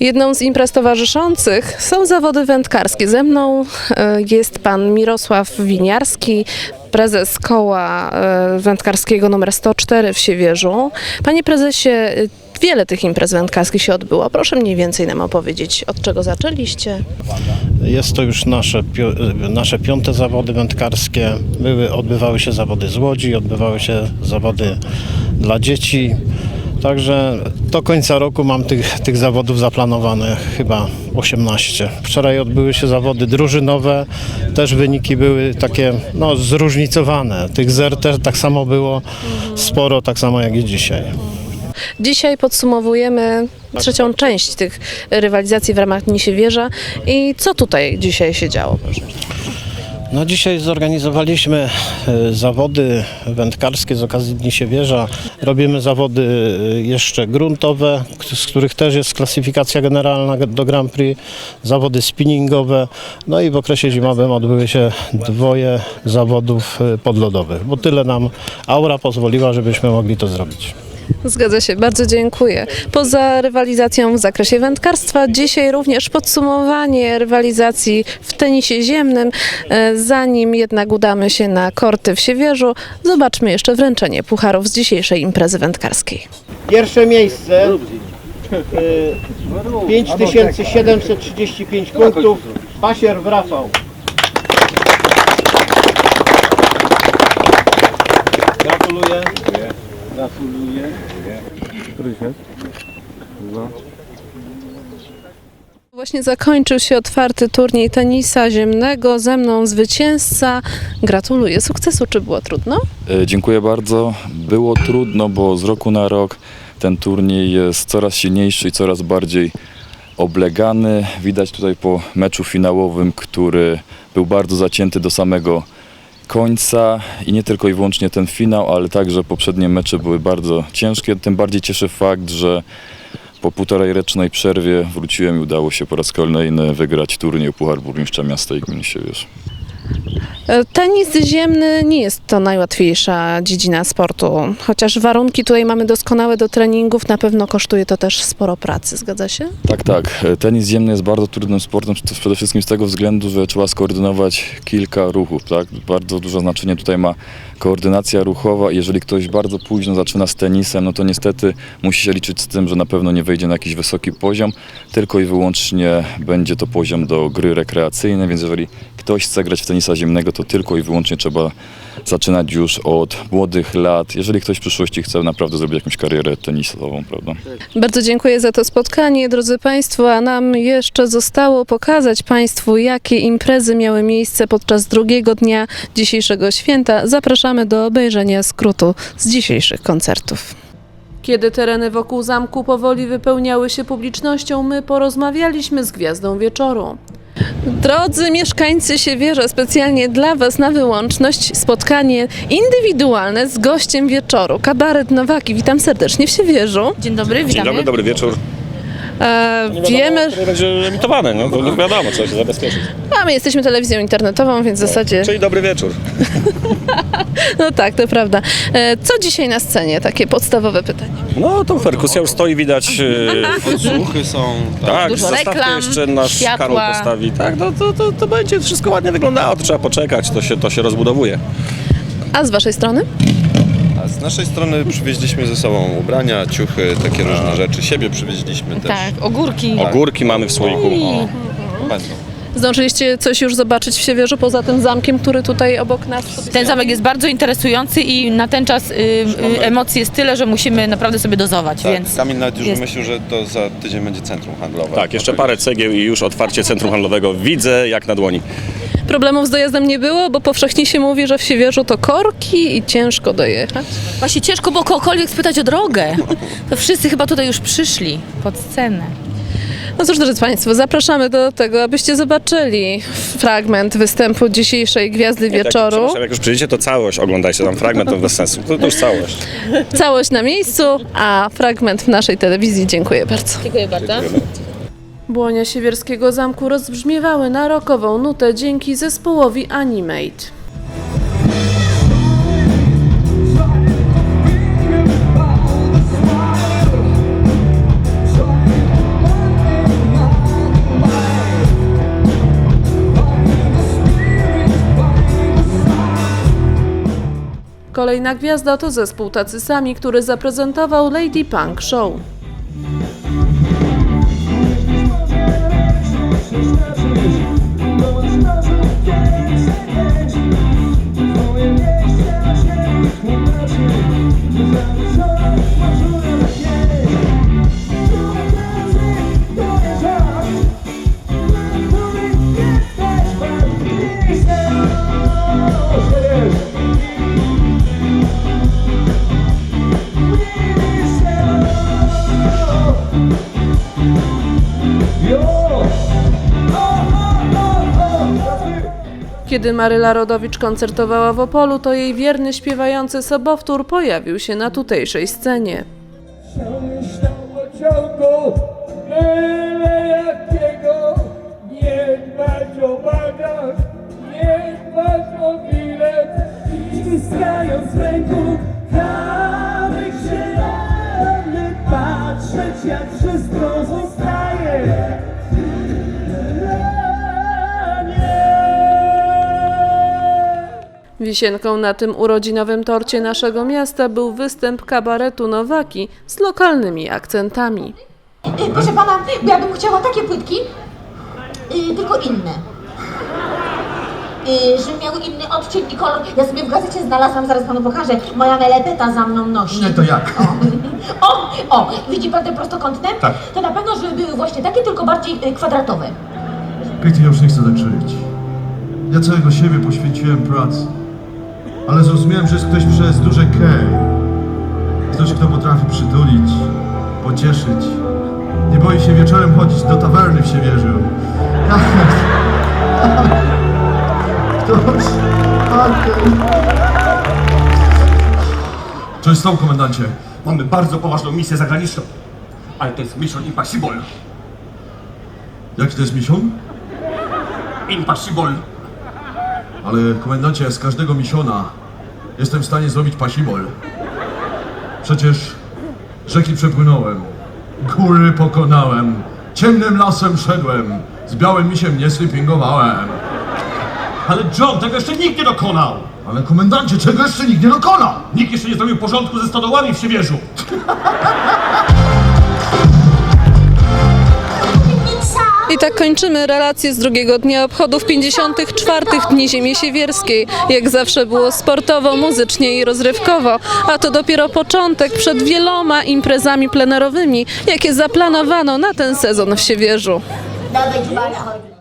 Jedną z imprez towarzyszących są zawody wędkarskie. Ze mną e, jest pan Mirosław Winiarski, prezes koła e, wędkarskiego numer 104 w Siewierzu. Panie prezesie, e, wiele tych imprez wędkarskich się odbyło. Proszę mniej więcej nam opowiedzieć, od czego zaczęliście. Jest to już nasze, nasze piąte zawody wędkarskie. Były, odbywały się zawody z łodzi, odbywały się zawody dla dzieci. Także do końca roku mam tych, tych zawodów zaplanowane chyba 18. Wczoraj odbyły się zawody drużynowe, też wyniki były takie no, zróżnicowane. Tych zer też tak samo było sporo, tak samo jak i dzisiaj. Dzisiaj podsumowujemy trzecią część tych rywalizacji w ramach Siewierza. I co tutaj dzisiaj się działo? Proszę. No dzisiaj zorganizowaliśmy e, zawody wędkarskie z okazji Dni Siewierza. Robimy zawody e, jeszcze gruntowe, z których też jest klasyfikacja generalna do Grand Prix, zawody spinningowe, no i w okresie zimowym odbyły się dwoje zawodów e, podlodowych, bo tyle nam aura pozwoliła, żebyśmy mogli to zrobić. Zgadza się, bardzo dziękuję. Poza rywalizacją w zakresie wędkarstwa, dzisiaj również podsumowanie rywalizacji w tenisie ziemnym. E, Zanim jednak udamy się na korty w Siewierzu, zobaczmy jeszcze wręczenie pucharów z dzisiejszej imprezy wędkarskiej. Pierwsze miejsce. 5735 punktów. Pasier w Rafał. Gratuluję. Gratuluję. Właśnie zakończył się otwarty turniej tenisa ziemnego. Ze mną zwycięzca. Gratuluję sukcesu. Czy było trudno? E, Dziękuję bardzo. Było trudno, bo z roku na rok ten turniej jest coraz silniejszy i coraz bardziej oblegany. Widać tutaj po meczu finałowym, który był bardzo zacięty do samego końca i nie tylko i wyłącznie ten finał, ale także poprzednie mecze były bardzo ciężkie. Tym bardziej cieszy fakt, że po półtorej rocznej przerwie wróciłem i udało się po raz kolejny wygrać turniej Puchar Burmistrza Miasta i Gminy Siewierz. Tenis ziemny nie jest to najłatwiejsza dziedzina sportu, chociaż warunki tutaj mamy doskonałe do treningów, na pewno kosztuje to też sporo pracy, zgadza się? Tak, tak. Tenis ziemny jest bardzo trudnym sportem, przede wszystkim z tego względu, że trzeba skoordynować kilka ruchów. Tak? Bardzo duże znaczenie tutaj ma koordynacja ruchowa. Jeżeli ktoś bardzo późno zaczyna z tenisem, no to niestety musi się liczyć z tym, że na pewno nie wejdzie na jakiś wysoki poziom, tylko i wyłącznie będzie to poziom do gry rekreacyjnej, więc jeżeli ktoś chce grać w tenisa ziemnego, to tylko i wyłącznie trzeba zaczynać już od młodych lat. Jeżeli ktoś w przyszłości chce naprawdę zrobić jakąś karierę tenisową, prawda? Bardzo dziękuję za to spotkanie, drodzy Państwo, a nam jeszcze zostało pokazać Państwu, jakie imprezy miały miejsce podczas drugiego dnia dzisiejszego święta. Zapraszamy do obejrzenia skrótu z dzisiejszych koncertów. Kiedy tereny wokół zamku powoli wypełniały się publicznością, my porozmawialiśmy z Gwiazdą Wieczoru. Drodzy mieszkańcy Siewierza, specjalnie dla Was na wyłączność spotkanie indywidualne z gościem wieczoru, kabaret Nowaki. Witam serdecznie w Siewierzu. Dzień dobry, Dzień witamy. dobry, dobry wieczór. E, Nie wiemy, wiadomo, kiedy będzie emitowane, no to wiadomo, trzeba się zabezpieczyć. a my jesteśmy telewizją internetową, więc w zasadzie, Czyli dobry wieczór. no tak, to prawda. E, co dzisiaj na scenie? Takie podstawowe pytanie. No to perkusja już stoi, widać. e, Słuchy są. Tak, Dużo zastawkę reklam, jeszcze nasz światła. Karol postawi. Tak, no to, to, to będzie wszystko ładnie wyglądało, to trzeba poczekać, to się, to się rozbudowuje. A z Waszej strony? Z naszej strony przywieźliśmy ze sobą ubrania, ciuchy, takie różne rzeczy. Siebie przywieźliśmy też. Tak, ogórki. Ogórki mamy w słoiku. O, będą. Zdążyliście coś już zobaczyć w Siewierzu poza tym zamkiem, który tutaj obok nas? sobie Ten zamek jest bardzo interesujący i na ten czas y, y, emocji jest tyle, że musimy naprawdę sobie dozować, Tak, więc Kamil nawet już jest. myślił, że to za tydzień będzie centrum handlowe. Tak, jeszcze parę cegieł i już otwarcie centrum handlowego widzę jak na dłoni. Problemów z dojazdem nie było, bo powszechnie się mówi, że w Siewierzu to korki i ciężko dojechać. właśnie ciężko było kogokolwiek spytać o drogę. To wszyscy chyba tutaj już przyszli pod scenę. No cóż, drodzy Państwo, zapraszamy do tego, abyście zobaczyli fragment występu dzisiejszej Gwiazdy Wieczoru. Przepraszam, jak już przyjdziecie, to całość oglądajcie, tam fragment to bez sensu. To, to już całość. Całość na miejscu, a fragment w naszej telewizji. Dziękuję bardzo. Dziękuję bardzo. Błonia Siewierskiego Zamku rozbrzmiewały na rokową nutę dzięki zespołowi Animate. Kolejna gwiazda to zespół tacy sami, który zaprezentował Lady Punk Show. Kiedy Maryla Rodowicz koncertowała w Opolu, to jej wierny śpiewający sobowtór pojawił się na tutejszej scenie. Myślał Wisienką na tym urodzinowym torcie naszego miasta był występ kabaretu Nowaki z lokalnymi akcentami. Y, Proszę pana, ja bym chciała takie płytki, y, tylko inne. Y, żeby miały inny odcień i kolor. Ja sobie w gazecie znalazłam, zaraz panu pokażę. Moja melepeta za mną nosi. Nie, to jak? O, o, widzi pan te prostokątne? Tak. To na pewno, żeby były właśnie takie, tylko bardziej kwadratowe. Pięknie, ja już nie chcę tak żyć. Ja całego siebie poświęciłem pracy. Ale zrozumiałem, że jest ktoś przez duże K. Ktoś, kto potrafi przytulić, pocieszyć. Nie boi się wieczorem chodzić do tawerny w Siewierzu. Ktoś... Co jest z tą, komendancie? Mamy bardzo poważną misję zagraniczną. Ale to jest Mission Impossible. Jaki to jest mision? Impossible. Ale komendancie, z każdego misiona jestem w stanie zrobić pasibol. Przecież rzeki przepłynąłem, góry pokonałem, ciemnym lasem szedłem, z białym misiem nie sleepingowałem. Ale John, tego jeszcze nikt nie dokonał. Ale komendancie, czego jeszcze nikt nie dokonał? Nikt jeszcze nie zrobił porządku ze stodołami w Siewierzu. Tak kończymy relację z drugiego dnia obchodów 54. Dni Ziemi Siewierskiej. Jak zawsze było sportowo, muzycznie i rozrywkowo, a to dopiero początek przed wieloma imprezami plenerowymi, jakie zaplanowano na ten sezon w Siewierzu.